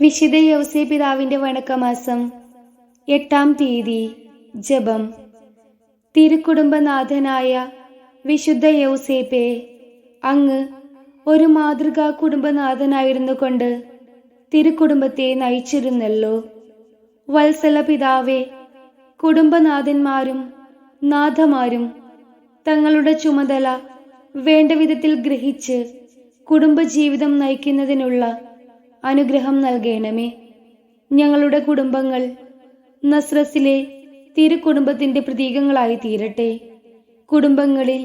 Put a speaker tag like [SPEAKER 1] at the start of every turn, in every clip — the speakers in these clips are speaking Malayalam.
[SPEAKER 1] വിശുദ്ധ യൗസേ പിതാവിന്റെ വണക്കമാസം എട്ടാം തീയതി ജപം. തിരുക്കുടുംബനാഥനായ വിശുദ്ധ യൗസേപ്പെ അങ്ങ് ഒരു മാതൃകാ കുടുംബനാഥനായിരുന്നു കൊണ്ട് തിരുക്കുടുംബത്തെ നയിച്ചിരുന്നല്ലോ. വത്സല പിതാവെ കുടുംബനാഥന്മാരും നാഥമാരും തങ്ങളുടെ ചുമതല വേണ്ട വിധത്തിൽ ഗ്രഹിച്ച് കുടുംബജീവിതം നയിക്കുന്നതിനുള്ള അനുഗ്രഹം നൽകേണമേ. ഞങ്ങളുടെ കുടുംബങ്ങൾ നസ്രസിലെ തിരുക്കുടുംബത്തിന്റെ പ്രതീകങ്ങളായി തീരട്ടെ. കുടുംബങ്ങളിൽ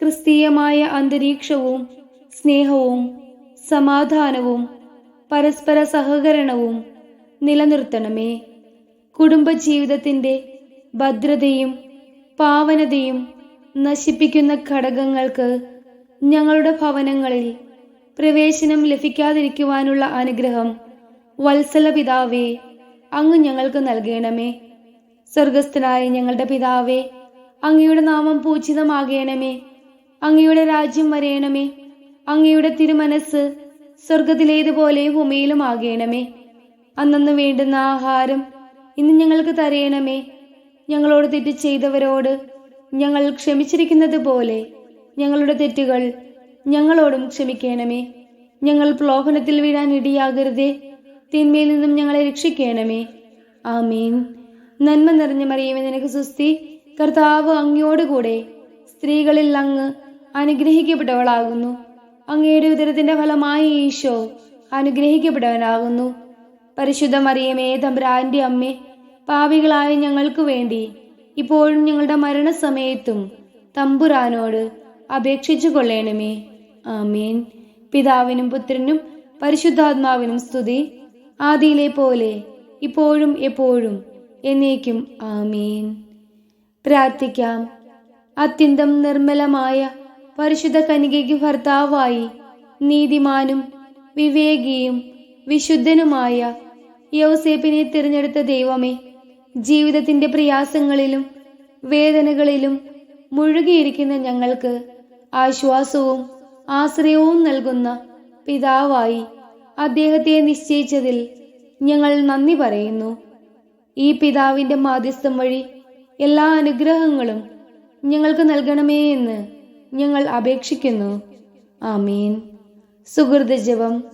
[SPEAKER 1] ക്രിസ്തീയമായ അന്തരീക്ഷവും സ്നേഹവും സമാധാനവും പരസ്പര സഹകരണവും നിലനിർത്തണമേ. കുടുംബജീവിതത്തിന്റെ ഭദ്രതയും പാവനതയും നശിപ്പിക്കുന്ന ഘടകങ്ങൾക്ക് ഞങ്ങളുടെ ഭവനങ്ങളിൽ പ്രവേശനം ലഭിക്കാതിരിക്കുവാനുള്ള അനുഗ്രഹം. വത്സല പിതാവേ അങ്ങ് ഞങ്ങൾക്ക് നൽകണമേ. സ്വർഗസ്ഥനായ ഞങ്ങളുടെ പിതാവേ അങ്ങയുടെ നാമം പൂജിതമാകണമേ. അങ്ങയുടെ രാജ്യം വരയണമേ അങ്ങയുടെ തിരുമനസ് സ്വർഗത്തിലേതുപോലെ ഭൂമിയിലും ആകണമേ. അന്നു വേണ്ടുന്ന ആഹാരം ഇന്ന് ഞങ്ങൾക്ക് തരയണമേ ഞങ്ങളോട് തെറ്റ് ചെയ്തവരോട് ഞങ്ങൾ ക്ഷമിച്ചിരിക്കുന്നത് പോലെ ഞങ്ങളുടെ തെറ്റുകൾ ഞങ്ങളോടും ക്ഷമിക്കണമേ. ഞങ്ങൾ പ്രലോഭനത്തിൽ വീഴാൻ ഇടിയാകരുതേ. തിന്മയിൽ നിന്നും ഞങ്ങളെ രക്ഷിക്കണമേ. ആമീൻ. നന്മ നിറഞ്ഞ മറിയമേ നിനക്ക് സുസ്തി കർത്താവ് അങ്ങയോടുകൂടെ സ്ത്രീകളിൽ അങ്ങ് അനുഗ്രഹിക്കപ്പെട്ടവളാകുന്നു. അങ്ങയുടെ ഉദരത്തിന്റെ ഫലമായി ഈശോ അനുഗ്രഹിക്കപ്പെട്ടവനാകുന്നു. പരിശുദ്ധ മറിയമേ തമ്പുരാന്റെ അമ്മേ പാവികളായ ഞങ്ങൾക്ക് വേണ്ടി ഇപ്പോഴും ഞങ്ങളുടെ മരണസമയത്തും തമ്പുരാനോട് അപേക്ഷിച്ചു കൊള്ളണമേ ആമീൻ. പിതാവിനും പുത്രനും പരിശുദ്ധാത്മാവിനും സ്തുതി. ആദിയിലെ പോലെ ഇപ്പോഴും എപ്പോഴും എന്നേക്കും ആമീൻ. പ്രാർത്ഥിക്കാം. അത്യന്തം നിർമ്മലമായ പരിശുദ്ധ കനികയ്ക്ക് ഭർത്താവായി നീതിമാനും വിവേകിയും വിശുദ്ധനുമായ യൗസേപ്പിനെ തിരഞ്ഞെടുത്ത ദൈവമേ ജീവിതത്തിന്റെ പ്രയാസങ്ങളിലും വേദനകളിലും മുഴുകിയിരിക്കുന്ന ഞങ്ങൾക്ക് ആശ്വാസവും ആശ്രയവും നൽകുന്ന പിതാവായി അദ്ദേഹത്തെ നിശ്ചയിച്ചതിൽ ഞങ്ങൾ നന്ദി പറയുന്നു. ഈ പിതാവിന്റെ മാധ്യസ്ഥം വഴി എല്ലാ അനുഗ്രഹങ്ങളും ഞങ്ങൾക്ക് നൽകണമേ എന്ന് ഞങ്ങൾ അപേക്ഷിക്കുന്നു. ആമീൻ. സുഹൃതജവം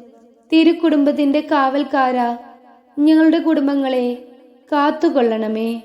[SPEAKER 1] തിരുക്കുടുംബത്തിന്റെ കാവൽക്കാര ഞങ്ങളുടെ കുടുംബങ്ങളെ കാത്തുകൊള്ളണമേ.